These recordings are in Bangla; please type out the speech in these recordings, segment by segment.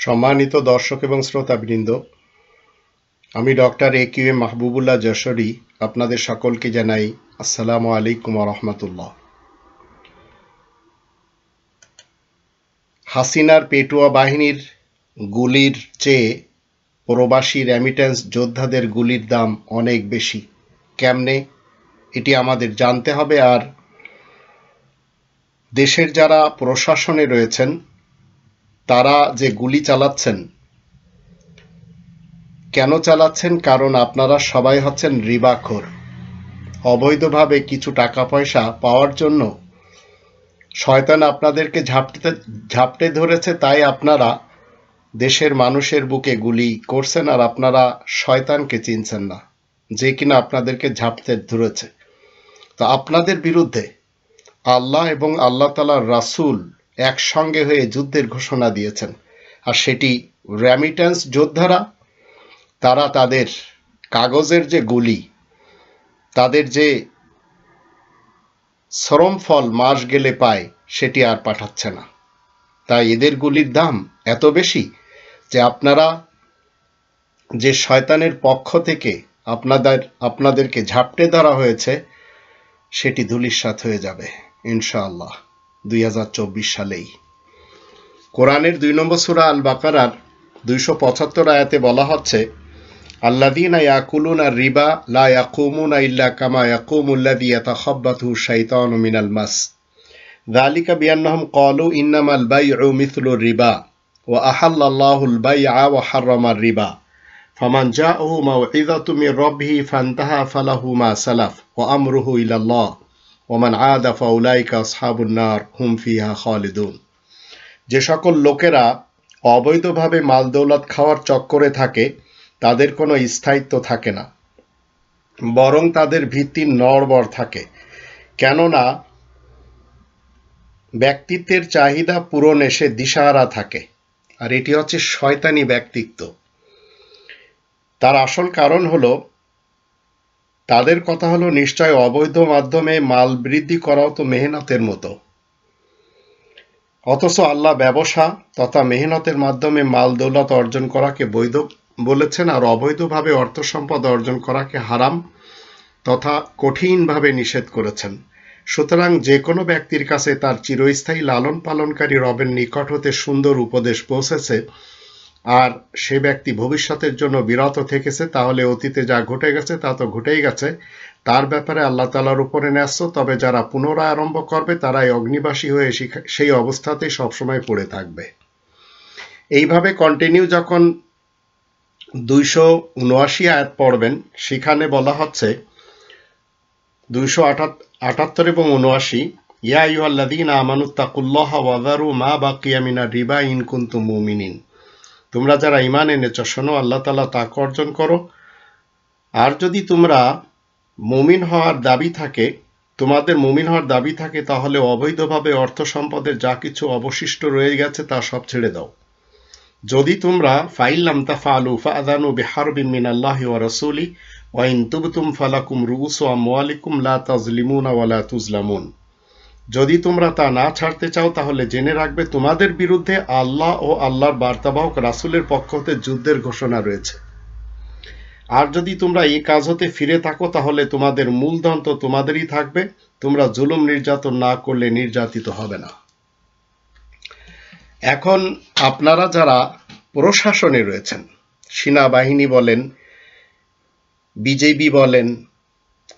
সম্মানিত দর্শক এবং শ্রোতাবৃন্দ, আমি doctor A Q A Mahbubullah Jashori আপনাদের সকলকে জানাই আসসালামু আলাইকুম রহমতুল্লাহ। হাসিনার পেটুয়া বাহিনীর গুলির চেয়ে প্রবাসী রেমিটেন্স যোদ্ধাদের গুলির দাম অনেক বেশি। কেমনে? এটি আমাদের জানতে হবে। আর দেশের যারা প্রশাসনে রয়েছেন তারা যে গুলি চালাচ্ছেন। কেন চালাচ্ছেন? কারণ আপনারা সবাই হচ্ছেন রিবাখোর। অবৈধভাবে কিছু টাকা পয়সা পাওয়ার জন্য শয়তান আপনাদেরকে ঝাপটে ঝাপটে ধরেছে, তাই আপনারা দেশের মানুষের বুকে গুলি করছেন আর আপনারা শয়তানকে চিনছেন না, যে কিনা আপনাদেরকে ঝাপতে ধরেছে। তো আপনাদের বিরুদ্ধে আল্লাহ এবং আল্লাহ তালার রাসুল একসঙ্গে হয়ে যুদ্ধের ঘোষণা দিয়েছেন। আর সেটি র্যামিট্যান্স যোদ্ধারা, তারা তাদের কাগজের যে গুলি, তাদের যে শ্রম ফল মাস গেলে পায়, সেটি আর পাঠাচ্ছে না। তাই এদের গুলির দাম এত বেশি যে আপনারা যে শয়তানের পক্ষ থেকে আপনাদের, আপনাদেরকে ঝাপটে ধরা হয়েছে, সেটি ধুলিস্বাত হয়ে যাবে, ইনশাআল্লাহ। দুই সালেই। কোরআনের দুই নম্বর সুরা আল বাকারার দুইশো পঁচাত্তর আয়াতে বলা হচ্ছে আল্লাদিন আর রিবা লা ইয়াকুমুন কামা মিনাল মাস। রিবা ওয়া আহাল্লাল্লাহু রিবা। ফামান জাআহু মাউইযাতু মির রাব্বিহি ফান্তাহা ফালাহু মা সালাফ ওয়া আমরুহু ইলাল্লাহ। ওমান আদা ফাউলাইকা আসহাবুন্নার হুম ফিহা খালিদুন। যে সকল লোকেরা অবৈধভাবে মাল দৌলত খাওয়ার চক্করে থাকে, তাদের কোনো স্থায়িত্ব থাকে না। বরং তাদের ভিত্তি নড়বড় থাকে। কেননা, ব্যক্তিত্বের চাহিদা পূরণে এসে দিশাহারা থাকে। আর এটি হচ্ছে শয়তানি ব্যক্তিত্ব। তার আসল কারণ হলো তাদের কথা হলো, নিশ্চয় অবৈধ মাধ্যমে মাল বৃদ্ধি করাও তো মেহনতের মতো। অথচ আল্লাহ ব্যবসা তথা মেহনতের মাধ্যমে মাল দৌলত অর্জন করাকে বৈধ বলেছেন আর অবৈধভাবে অর্থ সম্পদ অর্জন করাকে হারাম তথা কঠিনভাবে নিষেধ করেছেন। সুতরাং যে কোনো ব্যক্তির কাছে তার চিরস্থায়ী লালন পালনকারী রবের নিকট হতে সুন্দর উপদেশ পৌঁছেছে। আর সে ব্যক্তি ভবিষ্যতের জন্য বিরত থেকেছে, তাহলে অতীতে যা ঘটে গেছে তা তো ঘটেই গেছে। তার ব্যাপারে আল্লাহ তালার উপরে ন্যস্ত, তবে যারা পুনরায় আরম্ভ করবে, তারাই অগ্নিবাসী হয়ে সেই অবস্থাতেই সবসময় পড়ে থাকবে। এইভাবে কন্টিনিউ যখন দুইশো উনআশি আয়াত পড়বেন, সেখানে বলা হচ্ছে, দুইশো আটাত্তর এবং উনআশি, ইয়া ইউ ইউআল্লাদিন আমানুত্তাকুল্লাহ ওয়াদারু মা বাকিয়ামিনা রিবা ইনকুন্তু মুমিনিন। তোমরা যারা ইমান এনেছ, শোনো, আল্লাহ তালা তাক অর্জন করো। আর যদি তোমরা মুমিন হওয়ার দাবি থাকে, তোমাদের মুমিন হওয়ার দাবি থাকে, তাহলে অবৈধভাবে অর্থ সম্পদের যা কিছু অবশিষ্ট রয়ে গেছে, তা সব ছেড়ে দাও। যদি তোমরা ফাইল ফাইল্লাম তাফালু ফাদানু বিহারবিন মিন আল্লাহি ওয়া রাসূলি, ওয়া ইন তুবতুম ফালাকুম রুউসু আমওয়ালিকুম লা তাজলিমুনা ওয়া লা তুজলামুন যদি তোমরা তা না ছাড়তে চাও, তাহলে জেনে রাখবে তোমাদের বিরুদ্ধে আল্লাহ ও আল্লাহর বার্তাবাহক রাসুলের পক্ষ হতে যুদ্ধের ঘোষণা রয়েছে। আর যদি তোমরা এই কাজ হতে ফিরে থাকো, তাহলে তোমাদের মূলধন তো তোমাদেরই থাকবে। তোমরা জুলুম নির্যাতন না করলে নির্যাতিত হবে না। এখন আপনারা যারা প্রশাসনে রয়েছেন, সেনাবাহিনী বলেন, বিজেপি বলেন,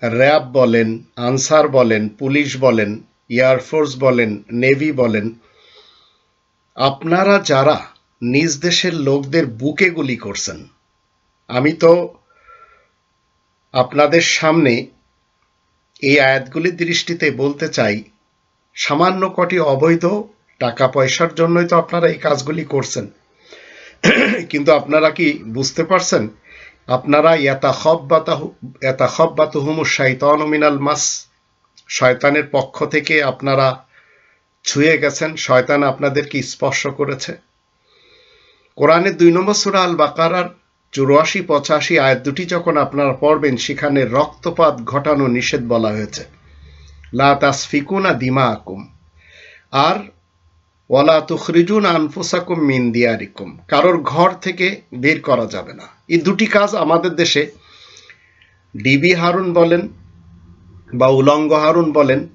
র্যাব বলেন, আনসার বলেন, পুলিশ বলেন এয়ারফোর্স বলেন নেভি বলেন, আপনারা যারা নিজ দেশের লোকদের বুকে গুলি করছেন, আমি তো আপনাদের সামনে এই আয়াতগুলির দৃষ্টিতে বলতে চাই, সামান্য কটি অবৈধ টাকা পয়সার জন্যই তো আপনারা এই কাজগুলি করছেন। কিন্তু আপনারা কি বুঝতে পারছেন? আপনারা এতা খব্বাতুহুমু শাইতান মিনাল মাস শয়তানের পক্ষ থেকে আপনারা ছুঁয়ে গেছেন, শয়তান আপনাদেরকে স্পর্শ করেছে। কোরআনের দুই নম্বর সুরা আল বাকারার চুরাশি, পঁচাশি আয়াত দুটি যখন আপনারা পড়বেন, সেখানে রক্তপাত ঘটানো নিষেধ বলা হয়েছে। লা তাসফিকুনা দিমা আকুম আর ওয়ালা তুখরিজুন আনফুসাকুম মিন দিয়ারিকুম। কারোর ঘর থেকে বের করা যাবে না। এই দুটি কাজ আমাদের দেশে ডিবি হারুন বলেন বা উলঙ্গ হারুন বলেন,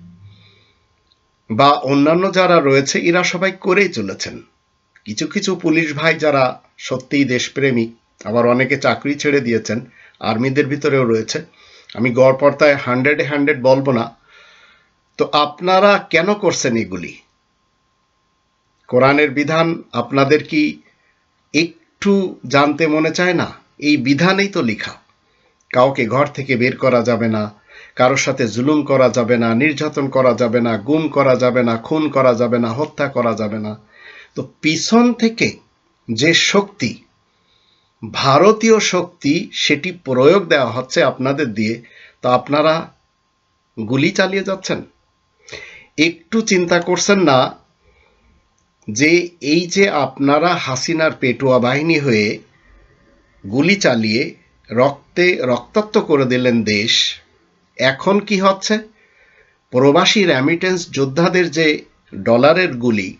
বা অন্যান্য যারা রয়েছে, এরা সবাই করেই চলেছেন। কিছু কিছু পুলিশ ভাই যারা সত্যিই দেশপ্রেমী, আবার অনেকে চাকরি ছেড়ে দিয়েছেন, আর্মিদের ভিতরেও রয়েছে। আমি গড় পর্তায় হান্ড্রেডে হান্ড্রেড বলব না। তো আপনারা কেন করছেন এগুলি? কোরআনের বিধান আপনাদের কি একটু জানতে মনে চায় না? এই বিধানেই তো লেখা। কাউকে ঘর থেকে বের করা যাবে না কারোর সাথে জুলুম করা যাবে না, নির্যাতন করা যাবে না, গুম করা যাবে না, খুন করা যাবে না, হত্যা করা যাবে না। তো পিছন থেকে যে শক্তি, ভারতীয় শক্তি সেটি প্রয়োগ দেওয়া হচ্ছে আপনাদের দিয়ে, তো আপনারা গুলি চালিয়ে যাচ্ছেন। একটু চিন্তা করছেন না যে এই যে আপনারা হাসিনার পেটুয়া বাহিনী হয়ে গুলি চালিয়ে রক্তে রক্তাক্ত করে দিলেন দেশ এখন কি হচ্ছে? প্রবাসী র্যামিটেন্স যোদ্ধাদের যে ডলারের গুলি,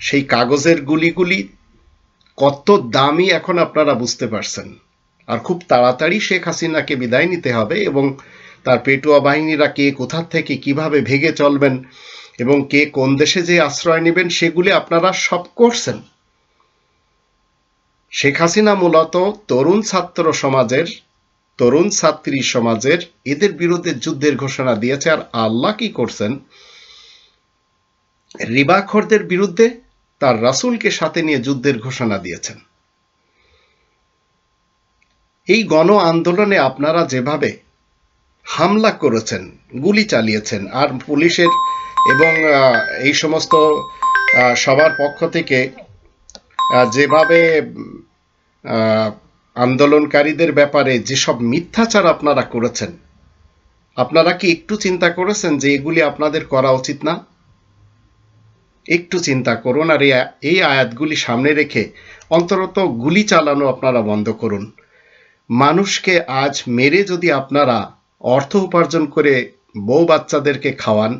সেই কাগজের গুলিগুলি কত দামি এখন আপনারা বুঝতে পারছেন। আর খুব তাড়াতাড়ি শেখ হাসিনাকে বিদায় নিতে হবে এবং তার পেটুয়া বাহিনীরা কে কোথা থেকে কীভাবে ভেগে চলবেন এবং কে কোন দেশে যে আশ্রয় নেবেন সেগুলি আপনারা সব করছেন। শেখ হাসিনা মূলত তরুণ ছাত্র সমাজের তরুণ ছাত্রী সমাজের, এদের বিরুদ্ধে যুদ্ধের ঘোষণা দিয়েছে। আর আল্লাহ কি করছেন? রিবাখরদের বিরুদ্ধে তার রাসূলকে সাথে নিয়ে যুদ্ধের ঘোষণা দিয়েছেন। এই গণ আন্দোলনে আপনারা যেভাবে হামলা করেছেন, গুলি চালিয়েছেন, আর পুলিশের এবং এই সমস্ত সবার পক্ষ থেকে যেভাবে আন্দোলনকারীদের ব্যাপারে যেসব মিথ্যাচার আপনারা করেছেন, আপনারা কি একটু চিন্তা করেছেন যে এগুলি আপনাদের করা উচিত না? একটু চিন্তা করুন আর এই আয়াতগুলি সামনে রেখে অন্তরত গুলি চালানো আপনারা বন্ধ করুন। মানুষকে আজ মেরে যদি আপনারা অর্থ উপার্জন করে বউ বাচ্চাদেরকে খাওয়ান,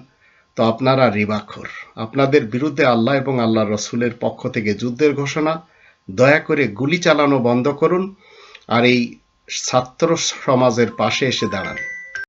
তো আপনারা রিবাখর। আপনাদের বিরুদ্ধে আল্লাহ এবং আল্লাহ রসুলের পক্ষ থেকে যুদ্ধের ঘোষণা। দয়া করে গুলি চালানো বন্ধ করুন। আর এই ছাত্র সমাজের পাশে এসে দাঁড়ান।